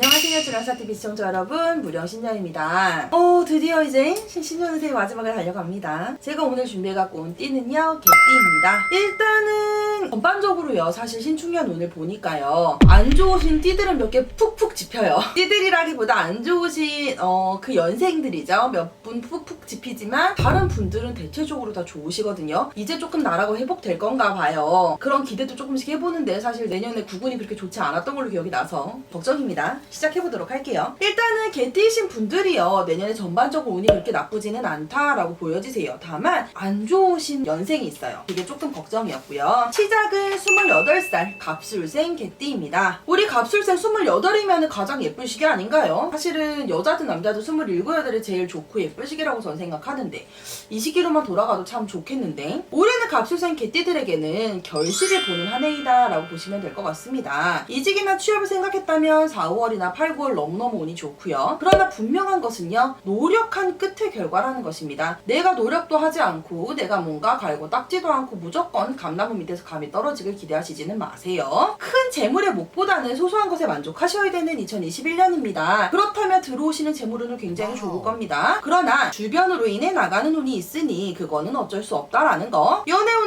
안녕하세요 주라사TV 시청자 여러분. 무령 신녀입니다. 어 드디어 이제 새해 마지막을 달려갑니다. 제가 오늘 준비해갖고 온 띠는요 개띠입니다. 일단은 전반적으로요 사실 신축년 운을 보니까요 안 좋으신 띠들은 몇 개 푹푹 집혀요. 띠들이라기보다 안 좋으신 어, 그 연생들이죠. 몇 분 푹푹 집히지만 다른 분들은 대체적으로 다 좋으시거든요. 이제 조금 나라고 회복될 건가 봐요. 그런 기대도 조금씩 해보는데 사실 내년에 구군이 그렇게 좋지 않았던 걸로 기억이 나서 걱정입니다 시작해보도록 할게요. 일단은 개띠이신 분들이요. 내년에 전반적으로 운이 그렇게 나쁘지는 않다라고 보여지세요. 다만 안 좋으신 연생이 있어요. 그게 조금 걱정이었고요. 시작은 28살 갑술생 개띠입니다. 우리 갑술생 28이면 가장 예쁜 시기 아닌가요? 사실은 여자든 남자든 27, 8이 제일 좋고 예쁜 시기라고 저는 생각하는데 이 시기로만 돌아가도 참 좋겠는데 올해는 갑술생 개띠들에게는 결실을 보는 한 해이다 라고 보시면 될 것 같습니다. 이직이나 취업을 생각했다면 4, 5월이 나 8, 9월 너무너무 운이 좋고요. 그러나 분명한 것은요 노력한 끝의 결과라는 것입니다. 내가 노력도 하지 않고 내가 뭔가 갈고 닦지도 않고 무조건 감나무 밑에서 감이 떨어지길 기대하시지는 마세요. 큰 재물의 목보다는 소소한 것에 만족하셔야 되는 2021년입니다. 그렇다면 들어오시는 재물운은 굉장히 좋을 겁니다. 그러나 주변으로 인해 나가는 운이 있으니 그거는 어쩔 수 없다라는 거. 연애운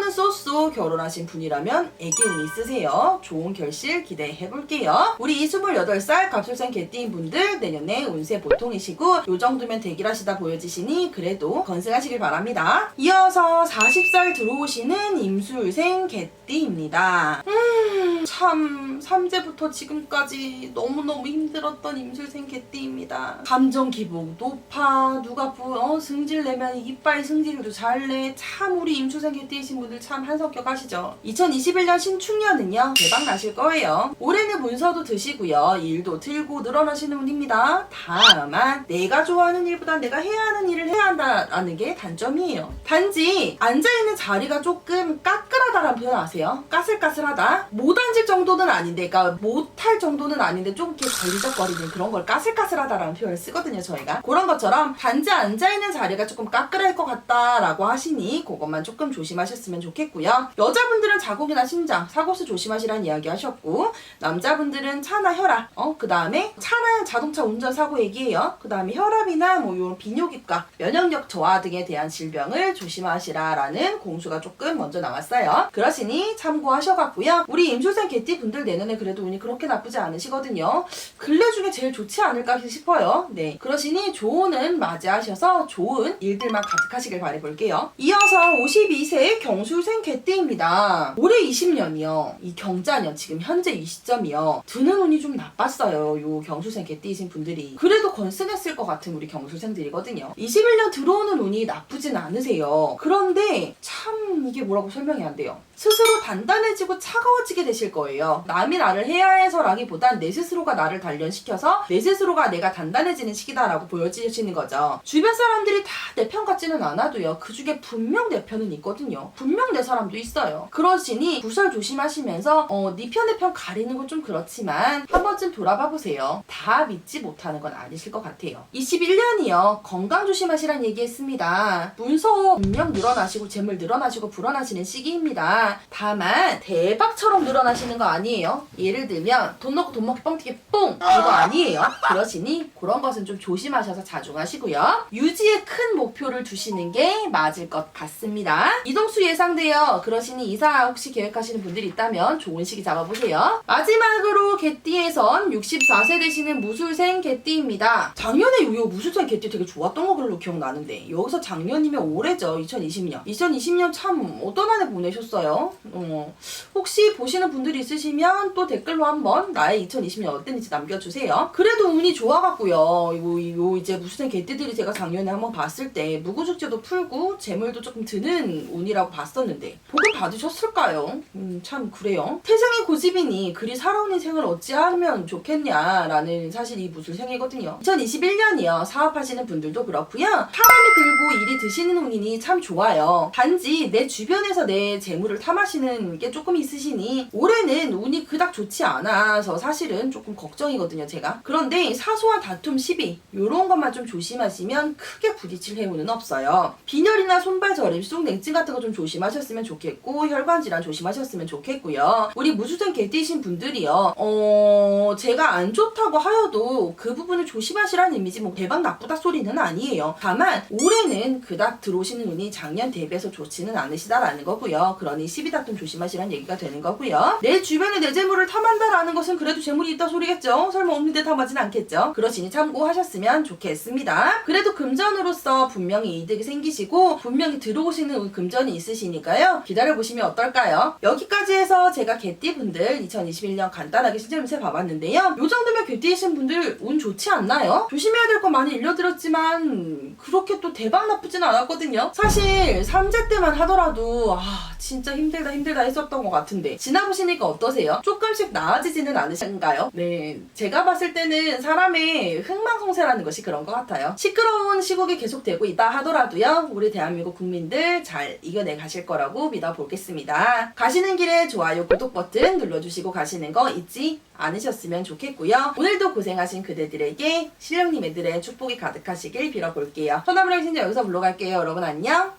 결혼하신 분이라면 애기운이 있으세요? 좋은 결실 기대해 볼게요. 우리 이 28살 갑술생 개띠인 분들 내년에 운세 보통이시고 요 정도면 대기하시다 보여지시니 그래도 건승하시길 바랍니다. 이어서 40살 들어오시는 임술생 개띠입니다. 음, 참 삼재부터 지금까지 너무너무 힘들었던 임술생 개띠입니다. 감정 기복 높아 누가 부, 어, 승질 내면 이빨 승질도 잘 내. 참 우리 임술생 개띠이신 분들 참 한 성격 하시죠. 2021년 신축년은요 대박 나실 거예요. 올해는 문서도 드시고요. 일도 틀고 늘어나시는 운입니다. 다만 내가 좋아하는 일보다 내가 해야 하는 일을 해야 한다라는 게 단점이에요. 단지 앉아있는 자리가 조금 까끌하다라는 표현 아세요? 까슬까슬하다? 못 앉을 정도는 아닌데 그러니까 못할 정도는 아닌데 좀 이렇게 걸리적거리는 그런 걸 까슬까슬하다라는 표현을 쓰거든요 저희가. 그런 것처럼 단지 앉아있는 자리가 조금 까끌할 것 같다라고 하시니 그것만 조금 조심하셨으면 좋겠고요 여자분들은 자국이나 심장 사고수 조심하시라는 이야기 하셨고 남자분들은 차나 혈압 어 그 다음에 차나 자동차 운전 사고 얘기해요. 그 다음에 혈압이나 뭐 이런 비뇨기과 면역력 저하 등에 대한 질병을 조심하시라라는 공수가 조금 먼저 나왔어요. 그러시니 참고하셔갖고요. 우리 임술생 개띠 분들 내년에 그래도 운이 그렇게 나쁘지 않으시거든요. 근래 중에 제일 좋지 않을까 싶어요. 네. 그러시니 좋은 맞이하셔서 좋은 일들만 가득하시길 바라볼게요. 이어서 52세 경술생 개띠 입니다. 올해 20년이요. 이 경자년 지금 현재 이 시점이요. 드는 운이 좀 나빴어요. 요 경술생 개띠이신 분들이. 그래도 건승했을 것 같은 우리 경술생들이거든요. 21년 들어오는 운이 나쁘진 않으세요. 그런데 참 이게 뭐라고 설명이 안 돼요 스스로 단단해지고 차가워지게 되실 거예요. 남이 나를 해야 해서라기보단 내 스스로가 나를 단련시켜서 내 스스로가 내가 단단해지는 시기다라고 보여지시는 거죠. 주변 사람들이 다 내 편 같지는 않아도요. 그 중에 분명 내 편은 있거든요. 분명 내 사람도 있어요. 그러시니 구설 조심하시면서 어, 네편내편 가리는 건 좀 그렇지만 한 번쯤 돌아봐 보세요. 다 믿지 못하는 건 아니실 것 같아요. 21년이요. 건강 조심하시란 얘기했습니다. 문서 분명 늘어나시고 재물 늘어나시고 불어나시는 시기입니다. 다만 대박처럼 늘어나시는 거 아니에요. 예를 들면 돈 넣고 돈 먹기 뻥튀기 뽕 이거 아니에요. 그러시니 그런 것은 좀 조심하셔서 자중하시고요. 유지에 큰 목표를 두시는 게 맞을 것 같습니다. 이동수 예상돼요. 그러시니 이사 혹시 계획하시는 분들이 있다면 좋은 시기 잡아보세요. 마지막으로 개띠에선 64세 되시는 무술생 개띠입니다. 작년에 요 무술생 개띠 되게 좋았던 걸로 기억나는데 여기서 작년이면 올해죠. 2020년. 2020년 참 어떤 한 해 보내셨어요? 어, 혹시 보시는 분들이 있으시면 또 댓글로 한번 나의 2020년 어땠는지 남겨주세요. 그래도 운이 좋아갖고요. 요, 요 이제 무술생 개띠들이 제가 작년에 한번 봤을 때 무구축제도 풀고 재물도 조금 드는 운이라고 봤었는데 복을 받으셨을까요? 음, 참 그래요. 태생이 고집이니 그리 살아온 인생을 어찌하면 좋겠냐라는 사실 이 무술생이거든요. 2021년이요. 사업하시는 분들도 그렇고요. 사람이 들고 일이 드시는 운이니 참 좋아요. 단지 내 주변에서 내 재물을 탐하시는 게 조금 있으시니 올해는 운이 그닥 좋지 않아서 사실은 조금 걱정이거든요, 제가. 그런데 사소한 다툼, 시비 요런 것만 좀 조심하시면 크게 부딪힐 해운은 없어요. 빈혈이나 손발 저림, 속 냉증 같은 거 좀 조심하셨으면 좋겠고 혈관 질환 조심하셨으면 좋겠고요. 우리 무수전 개띠신 분들이요. 어, 제가 안 좋다고 하여도 그 부분을 조심하시라는 의미지 뭐 대박 나쁘다 소리는 아니에요. 다만 올해는 그닥 들어오시는 운이 작년 대비해서 좋지는 않으시다라는 거고요. 그러니 시비 다툼 조심하시라는 얘기가 되는 거고요. 내 주변에 내 재물을 탐한다라는 것은 그래도 재물이 있다 소리겠죠. 설마 없는데 탐하진 않겠죠. 그러시니 참고하셨으면 좋겠습니다. 그래도 금전으로서 분명히 이득이 생기시고 분명히 들어오시는 금전이 있으시니까요. 기다려보시면 어떨까요? 여기까지 해서 제가 개띠분들 2021년 간단하게 신점세 봐봤는데요. 요 정도면 개띠이신 분들 운 좋지 않나요? 조심해야 될 거 많이 일러드렸지만 그렇게 또 대박 나쁘진 않았거든요. 사실 삼재 때만 하더라도 아 진짜 힘들다 힘들다 했었던 것 같은데 지나보시니까 어떠세요? 조금씩 나아지지는 않으신가요? 네 제가 봤을 때는 사람의 흥망성쇠라는 것이 그런 것 같아요. 시끄러운 시국이 계속되고 있다 하더라도요 우리 대한민국 국민들 잘 이겨내 가실 거라고 믿어보겠습니다. 가시는 길에 좋아요 구독 버튼 눌러주시고 가시는 거 잊지 않으셨으면 좋겠고요. 오늘도 고생하신 그대들에게 신령님 애들의 축복이 가득하시길 빌어볼게요. 선화무령 신자 여기서 물러갈게요. 여러분 안녕.